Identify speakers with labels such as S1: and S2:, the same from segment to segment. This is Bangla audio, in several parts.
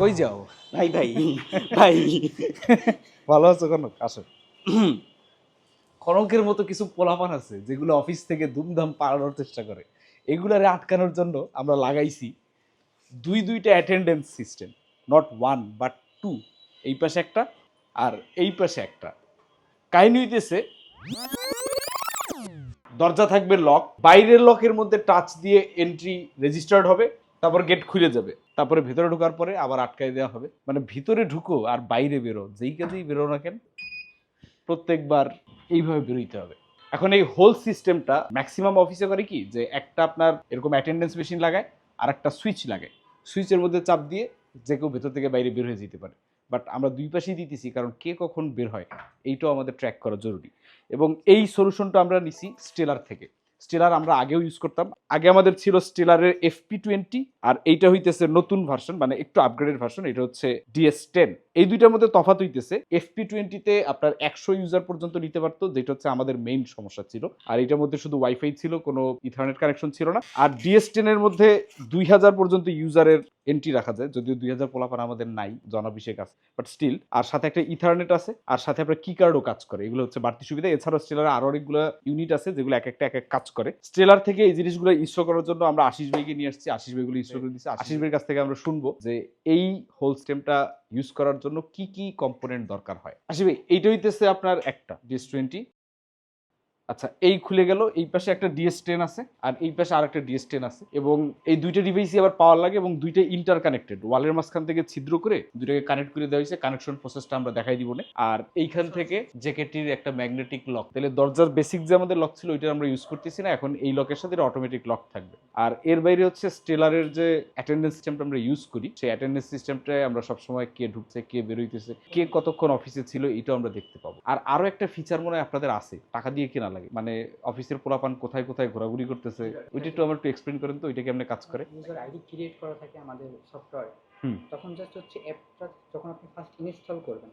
S1: কই যাও?
S2: ভাই ভাই ভাই।
S1: ভালো আছো কনক আসো। কনকের মতো কিছু পোলাপান আছে যেগুলো অফিস থেকে দুমদাম পালানোর চেষ্টা করে। এগুলারে আটকানোর জন্য আমরা লাগাইছি দুই দুইটা attendance system not one but two এই পাশে একটা আর এই পাশে একটা। কাহিনী হইতেছে দরজা থাকবে লক বাইরের লকের মধ্যে টাচ দিয়ে এন্ট্রি রেজিস্টার্ড হবে। তারপর গেট খুলে যাবে। তারপরে ভেতরে ঢোকার পরে আবার আটকাই দেওয়া হবে। মানে ভিতরে ঢুকো আর বাইরে বেরো। যেই কাজেই বেরো না কেন, প্রত্যেকবার এইভাবে বেরোইতে হবে। এখন এই হোল সিস্টেমটা ম্যাক্সিমাম অফিসে করে কি? যে একটা আপনার এরকম অ্যাটেন্ডেন্স মেশিন লাগায় আর একটা সুইচ লাগায় সুইচের মধ্যে চাপ দিয়ে যে কেউ ভেতর থেকে বাইরে বের হয়ে যেতে পারে। বাট আমরা দুই পাশেই দিতেছি, কারণ কে কখন বের হয়, এইটাও আমাদের ট্র্যাক করা জরুরি। এবং এই সলিউশনটা আমরা নিছি স্টেলার থেকে। স্টেলার আমরা আগেও ইউজ করতাম। আগে আমাদের ছিল স্টেলারের এফপি টোয়েন্টি আর এইটা হইতেছে নতুন ভার্সন মানে একটু আপগ্রেডেড ভার্সন এটা হচ্ছে ডিএস টেন এই দুইটার মধ্যে তফাত হইতেছে এফপি টোয়েন্টিতে আপনার একশো ইউজার পর্যন্ত নিতে পারতো, যেটা হচ্ছে আমাদের মেইন সমস্যা ছিল। আর এটার মধ্যে শুধু ওয়াইফাই ছিল, কোনো ইথারনেট কানেকশন ছিল না। আর ডিএস টেনের মধ্যে দুই হাজার পর্যন্ত ইউজারের এন্ট্রি রাখা যায়, যদিও দুই হাজার পোলাপান আমাদের নাই জনাভিষেক আছে। বাট স্টিল আর সাথে একটা ইথারনেট আছে, আর সাথে আপনার কি কার্ডও কাজ করে। এগুলো হচ্ছে বাড়তি সুবিধা। এছাড়াও স্টেলার আরও অনেকগুলো ইউনিট আছে, যেগুলো এক একটা এক এক কাজ করে। স্টেলার থেকে এই জিনিসগুলো ইনস্টল করার জন্য আমরা আশিস ভাইকে নিয়ে আসছি। আশিস ভাইগুলো ইনস্টল করে দিচ্ছি আশিস ভাইয়ের কাছ থেকে আমরা শুনব যে এই হোল স্টেমটা ইউজ করার জন্য কি কি কম্পোনেন্ট দরকার হয়? আসবে এইটা হইতেছে আপনার একটা ডিএস টোয়েন্টি আচ্ছা এই খুলে গেল, এই পাশে একটা ডিএস টেন আছে, আর এই পাশে আর একটা ডিএস টেন আছে। এবং এই দুইটা ডিভাইসই আবার পাওয়ার লাগে এবং দুইটা ইন্টার কানেক্টেড ওয়ালের মাঝখান থেকে ছিদ্র করে দুইটাকে কানেক্ট করে দেওয়া হয়েছে। কানেকশন প্রসেসটা আমরা দেখাই দিব না। আর এইখান থেকে জ্যাকেটির একটা ম্যাগনেটিক লক তাহলে দরজার বেসিক যে আমাদের লক ছিল, ওইটা আমরা ইউজ করতেছি না। এখন এই লকের সাথে অটোমেটিক লক থাকবে। আর এর বাইরে হচ্ছে স্টেলারের যে অ্যাটেন্ডেন্স সিস্টেমটা আমরা ইউজ করি, সেই অ্যাটেন্ডেন্স সিস্টেমটায় আমরা সবসময় কে ঢুকছে, কে বেরোইতেছে, কে কতক্ষণ অফিসে ছিল, এটাও আমরা দেখতে পাবো। আর আরও একটা ফিচার মনে হয় আপনাদের আছে। টাকা দিয়ে কেনা লাগে মানে অফিসের পোলাপান কোথায় কোথায় ঘোরাঘুরি করতেছে ওইটা একটু আমার একটু এক্সপ্লেন করেন তো ওইটা কেমনে কাজ করে
S3: ইউজার আইডি ক্রিয়েট করা থাকে আমাদের সফটওয়্যার
S1: হুম।
S3: তখন জাস্ট হচ্ছে অ্যাপটা যখন আপনি ফার্স্ট ইনস্টল করবেন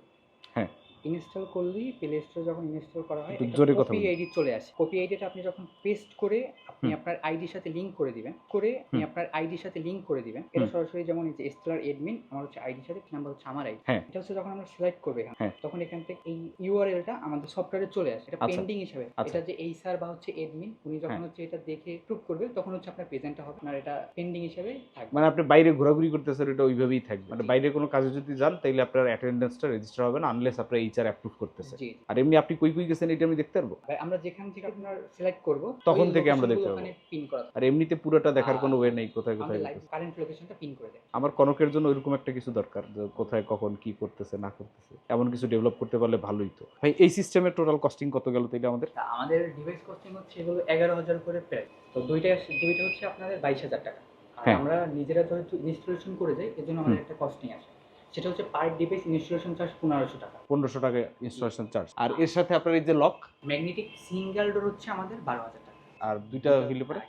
S1: হ্যাঁ।
S3: ইনস্টল করলেই প্লে স্টোরে যখন ইনস্টল করা হয়
S1: জোরে কথা
S3: কপি আইডি চলে আসে। কপি আইডিটা আপনি যখন পেস্ট করে আপনি আপনার আইডির সাথে লিংক করে দিবেন করে আপনি আপনার আইডির সাথে লিংক করে দিবেন। এটা সরাসরি যেমন এই যে স্টেলার এডমিন আমার হচ্ছে আইডির সাথে নাম্বার হচ্ছে আমার আইডি
S1: হ্যাঁ।
S3: এটা হচ্ছে যখন আমরা সিলেক্ট করবে এখানে। তখন এখান থেকে এই ইউআরএলটা আমাদের সফটওয়্যারে চলে আসে। এটা
S1: আচ্ছা।
S3: পেন্ডিং হিসাবে।
S1: আচ্ছা।
S3: এটা যে এই স্যার বা হচ্ছে এডমিন উনি যখন
S1: হ্যাঁ।
S3: হচ্ছে এটা দেখে প্রুভ করবে তখন হচ্ছে আপনার প্রেজেন্টটা হবে। আপনার এটা পেন্ডিং হিসেবে থাকবে।
S1: মানে আপনি বাইরে ঘোরাঘুরি করতেছেন এটা ওইভাবেই থাকবে। মানে বাইরে কোনো কাজে যদি যান তাইলে আপনার অ্যাটেন্ডেন্সটা রেজিস্টার হবে না আনলেস আপনার এইচআর অ্যাপ্রুভ করতেছে। আর এমনি আপনি কই কই গেছেন এটা আমি দেখতে পারব?
S3: ভাই, আমরা যেখান থেকে আপনার সিলেক্ট করব
S1: তখন থেকে আমরা দেখতে পাবো।
S3: পিন করা
S1: আর এমনিতে পুরোটা দেখার কোনো ওয়ে নেই কোথায় কোথায়
S3: লাইভ কারেন্ট লোকেশনটা পিন করে দেয়।
S1: আমার কনকের জন্য ওইরকম একটা কিছু দরকার যে কোথায় কখন কি করতেছে না করতেছে। এমন কিছু ডেভেলপ করতে পারলে ভালোই তো। ভাই এই সিস্টেমের টোটাল কস্টিং কত গেল তাইলে আমাদের?
S3: আমাদের ডিভাইস কস্টিং হচ্ছে এগুলো এগারো হাজার করে প্রায় তো দুইটা দুইটা হচ্ছে আপনাদের বাইশ হাজার টাকা।
S1: হ্যাঁ।
S3: আমরা নিজেরা যেহেতু ইনস্টলেশন করে যাই এর জন্য আমাদের একটা কস্টিং আসে। সেটা হচ্ছে পার ডিভাইস ইনস্টলেশন চার্জ পনেরোশো টাকা।
S1: পনেরোশো টাকা ইনস্টলেশন চার্জ আর এর সাথে আপনার এই যে লক
S3: ম্যাগনেটিক সিঙ্গেল ডোর হচ্ছে আমাদের বারো হাজার টাকা।
S1: আর দুইটা হইলে পরে?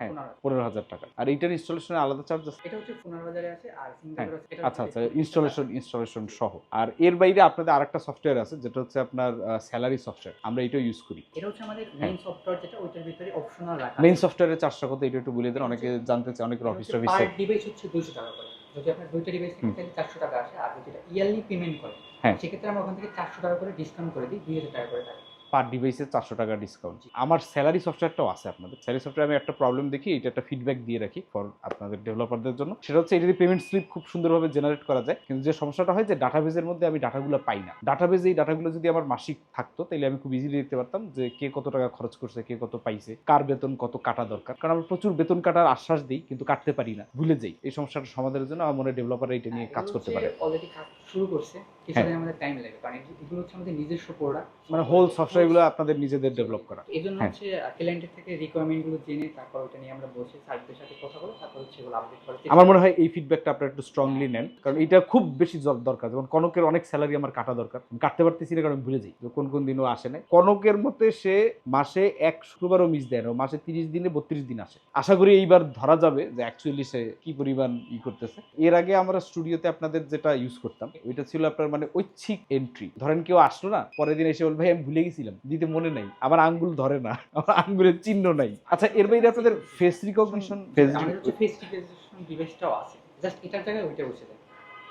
S1: হ্যাঁ।
S3: পনেরো হাজার।
S1: টাকা। আর এইটার ইনস্টলেশনে আলাদা চার্জ আছে?
S3: এটা হচ্ছে পনেরো হাজারে আছে আর সিঙ্গেল
S1: হ্যাঁ, আচ্ছা আচ্ছা ইনস্টলেশন ইনস্টলেশন সহ। আর এর বাইরে আপনাদের আরেকটা সফটওয়্যার আছে যেটা হচ্ছে আপনার স্যালারি সফটওয়্যার আমরা এটাও ইউজ করি।
S3: এটা হচ্ছে আমাদের। মেইন সফটওয়্যার যেটা ওইটার ভিতরে অপশনাল রাখা
S1: মেইন। সফটওয়্যারের চার্জটা কত এটা একটু বলে দেন অনেকে জানতে চায় অনেকের অফিস টফিসে
S3: পার ডিভাইস হচ্ছে দুশো টাকা করে। যদি আপনার দুইটা ডিভাইস। তাহলে চারশো টাকা আসে আর যদি ইয়ারলি পেমেন্ট করে। সেক্ষেত্রে আমরা ওখান থেকে চারশো টাকা করে ডিসকাউন্ট করে দিই দুই হাজার টাকা করে থাকে
S1: পার ডিভাইসে চারশো টাকা ডিসকাউন্ট আমার স্যালারি সফটওয়্যারটাও আছে আপনাদের। স্যালারি সফটওয়্যার আমি একটা প্রবলেম দেখি এটা একটা ফিডব্যাক দিয়ে রাখি ফর আপনাদের ডেভেলপারদের জন্য। সেটা হচ্ছে এটা পেমেন্ট স্লিপ খুব সুন্দরভাবে জেনারেট করা যায়। কিন্তু যে সমস্যাটা হয় যে ডাটাবেজের মধ্যে আমি ডাটাগুলো পাই না। ডাটাবেজে এই ডাটাগুলো যদি আমার মাসিক থাকতো তাহলে আমি খুব ইজিলি দেখতে পারতাম যে কে কত টাকা খরচ করছে কে কত পাইছে কার বেতন কত কাটা দরকার। কারণ আমরা প্রচুর বেতন কাটার আশ্বাস দিই কিন্তু কাটতে পারি না ভুলে যাই। এই সমস্যাটা সমাধানের জন্য আমার মনে হয় ডেভেলপাররা এটা নিয়ে কাজ করতে পারে।
S3: অলরেডি কাজ শুরু করছে কিছুদিন আমাদের টাইম লাগবে কারণ এগুলো- এগুলো হচ্ছে আমাদের নিজস্ব প্রোডাক্ট
S1: মানে হোল সফটওয়্যারগুলো আপনাদের নিজেদের ডেভেলপ করা।
S3: এই জন্য
S1: হ্যাঁ।
S3: হচ্ছে ক্লায়েন্টের থেকে রিকোয়ারমেন্টগুলো জেনে তারপর ওটা নিয়ে আমরা বসে সার্ভিসের সাথে কথা বলে তারপর হচ্ছে এগুলো আপডেট করে
S1: আমার মনে হয় এই ফিডব্যাকটা আপনারা একটু স্ট্রংলি নেন কারণ এটা খুব বেশি দরকার। যেমন কনকের অনেক স্যালারি আমার কাটা দরকার। আমি কাটতে পারতেছি না কারণ আমি ভুলে যাই। যে কোন কোন দিনও আসে না। কনকের মতে সে মাসে এক শুক্রবারও মিস দেয় না। মাসে তিরিশ দিনে বত্রিশ দিন আসে। আশা করি এইবার ধরা যাবে যে অ্যাকচুয়ালি সে কি পরিমাণ ই করতেছে। এর আগে আমরা স্টুডিওতে আপনাদের যেটা ইউজ করতাম ওইটা ছিল আপনার মানে ঐচ্ছিক এন্ট্রি ধরেন কেউ আসলো না পরের দিন এসে বল ভাই আমি ভুলে গেছিলাম। দিতে মনে নাই আমার আঙ্গুল ধরে না আমার আঙ্গুলের চিহ্ন নাই আচ্ছা এর বাইরে আপনাদের face recognition face
S3: face recognition ডিভাইসটাও আছে জাস্ট এটার জায়গায় ওইটা বসে দেয়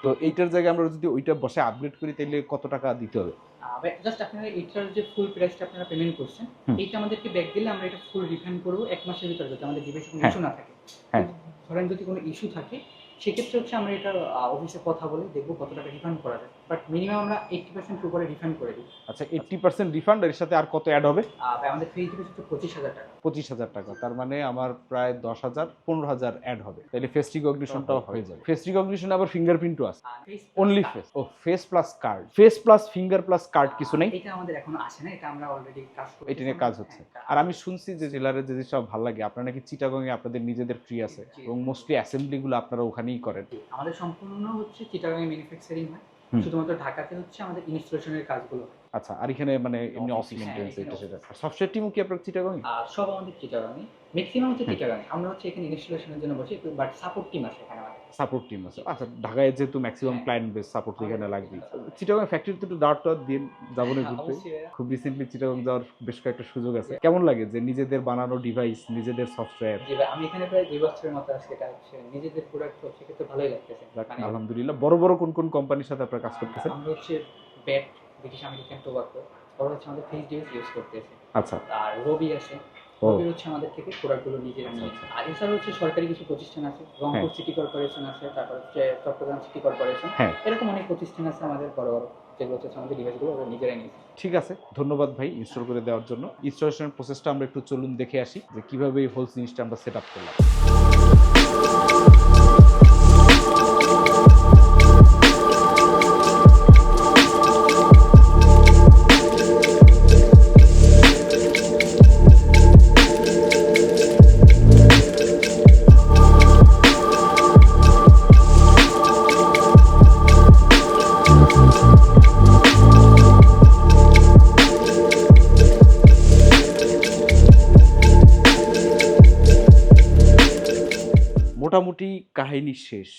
S1: তো এইটার জায়গায় আমরা যদি ওইটা বসে আপগ্রেড করি তাহলে কত টাকা দিতে হবে
S3: জাস্ট আপনারা এটার যে ফুল প্রাইসটা আপনারা পেমেন্ট করছেন। এইটা আমাদেরকে ব্যাক দিলে আমরা এটা ফুল রিফান্ড করব এক মাসের ভিতরে যদি আমাদের ডিভাইসে কোনো
S1: হ্যাঁ।
S3: ইস্যু না থাকে
S1: হ্যাঁ।
S3: ধরেন যদি কোনো ইস্যু থাকে সেক্ষেত্রে হচ্ছে আমরা এটা অফিসে কথা বলে দেখব কত টাকা রিফান্ড করা যায় বাট মিনিমাম আমরা এইটটি পার্সেন্ট উপরে রিফান্ড করে দিই।
S1: আচ্ছা এইট্টি পার্সেন্ট রিফান্ড এর সাথে আর কত অ্যাড হবে?
S3: আমাদের ফ্রি হচ্ছে পঁচিশ হাজার টাকা।
S1: পঁচিশ হাজার টাকা তার মানে আমার প্রায় অ্যাড হবে। তাহলে ফেস রিকগনিশনটাও হয়ে যাবে। ফেস রিকগনিশন আবার ফিঙ্গারপ্রিন্টও আছে। অনলি ফেস ও face plus card face plus finger plus card কিছু নেই।
S3: এটা আমাদের এখনও আসে না এটা আমরা অলরেডি কাজ করছি।
S1: এটা নিয়ে কাজ হচ্ছে। আর আমি শুনছি যে জেলারের যে সব ভালো লাগে আপনারা নাকি চিটাগং এ আপনাদের নিজেদের ফ্রি আছে। এবং মোস্টলি অ্যাসেম্বলি গুলো আপনারা ওখানেই করেন।
S3: আমাদের সম্পূর্ণ হচ্ছে চিটাগাং ম্যানুফ্যাকচারিং হয়। শুধুমাত্র ঢাকাতে হচ্ছে আমাদের ইনস্টলেশনের কাজগুলো।
S1: আচ্ছা আর এখানে মানে এমনি অফিস
S3: হ্যাঁ,
S1: এটা সেটা।
S3: office।
S1: সফটওয়্যার টিমও কি আপনার চিটাগং
S3: আর সব আমাদের চিটাগাঙে ম্যাক্সিমাম হচ্ছে
S1: হুম।
S3: চিটাগাঙে আমরা হচ্ছে এখানে ইনস্টলেশনের জন্য বসি বাট সাপোর্ট টিম আছে এখানে আমাদের।
S1: সাপোর্ট টিম আছে। আচ্ছা ঢাকায় যেহেতু ম্যাক্সিমাম
S3: হ্যাঁ।
S1: ক্লায়েন্ট বেস সাপোর্ট এখানে লাগবে চিটাগং ফ্যাক্টরিতে একটু দাওয়াত টাওয়াত দিন যাব না
S3: হ্যাঁ,
S1: ঘুরতে? খুব রিসেন্টলি চিটাগং যাওয়ার বেশ কয়েকটা সুযোগ আছে। কেমন লাগে যে নিজেদের বানানো ডিভাইস নিজেদের সফটওয়্যার
S3: আমি এখানে প্রায় দুই বছরের মতো আজকে এটা হচ্ছে নিজেদের প্রোডাক্ট তো সেক্ষেত্রে ভালোই লাগতেছে। মানে
S1: আলহামদুলিল্লাহ। বড় বড় কোন কোন কোম্পানির সাথে আপনারা কাজ করতেছেন?
S3: আমরা হচ্ছে ব্যাট ব্রিটিশ আমেরিকান টোবাকো ওরা হচ্ছে আমাদের ফেস ডিভাইস ইউজ করতেছে।
S1: আচ্ছা।
S3: আর রবি আছে। রবি হচ্ছে আমাদের থেকে প্রোডাক্টগুলো নিজেরা নিয়ে।
S1: আচ্ছা,
S3: আর এছাড়া হচ্ছে সরকারি কিছু প্রতিষ্ঠান আছে। রংপুর সিটি কর্পোরেশন আছে তারপর হচ্ছে চট্টগ্রাম সিটি কর্পোরেশন। এরকম অনেক প্রতিষ্ঠান আছে আমাদের বড় বড় যেগুলো হচ্ছে আমাদের ডিভাইসগুলো ওরা নিজেরাই নিয়েছে
S1: ঠিক আছে। ধন্যবাদ ভাই ইনস্টল করে দেওয়ার জন্য। ইনস্টলেশনের প্রসেসটা আমরা একটু চলুন দেখে আসি যে কীভাবে এই হোল জিনিসটা আমরা সেট আপ করলাম। মোটামুটি কাহিনী শেষ।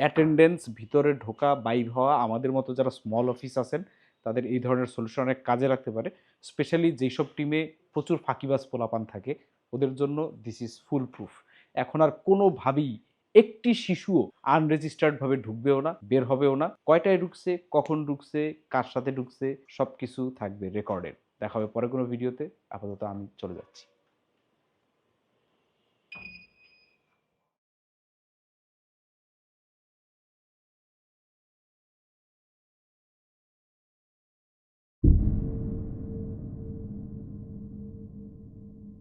S1: অ্যাটেন্ডেন্স ভিতরে ঢোকা বাইর হওয়া, আমাদের মতো যারা স্মল অফিস আছেন, তাদের এই ধরনের সলিউশন অনেক কাজে লাগতে পারে। স্পেশালি যেসব টিমে প্রচুর ফাঁকিবাজ পোলাপান থাকে, ওদের জন্য দিস ইজ ফুল প্রুফ এখন আর কোনোভাবেই একটি শিশুও আনরেজিস্টার্ডভাবে ঢুকবেও না, বের হবেও না। কয়টায় ঢুকছে, কখন ঢুকছে, কার সাথে ঢুকছে সব কিছু থাকবে রেকর্ডের দেখা হবে পরে কোনো ভিডিওতে আপাতত আমি চলে যাচ্ছি।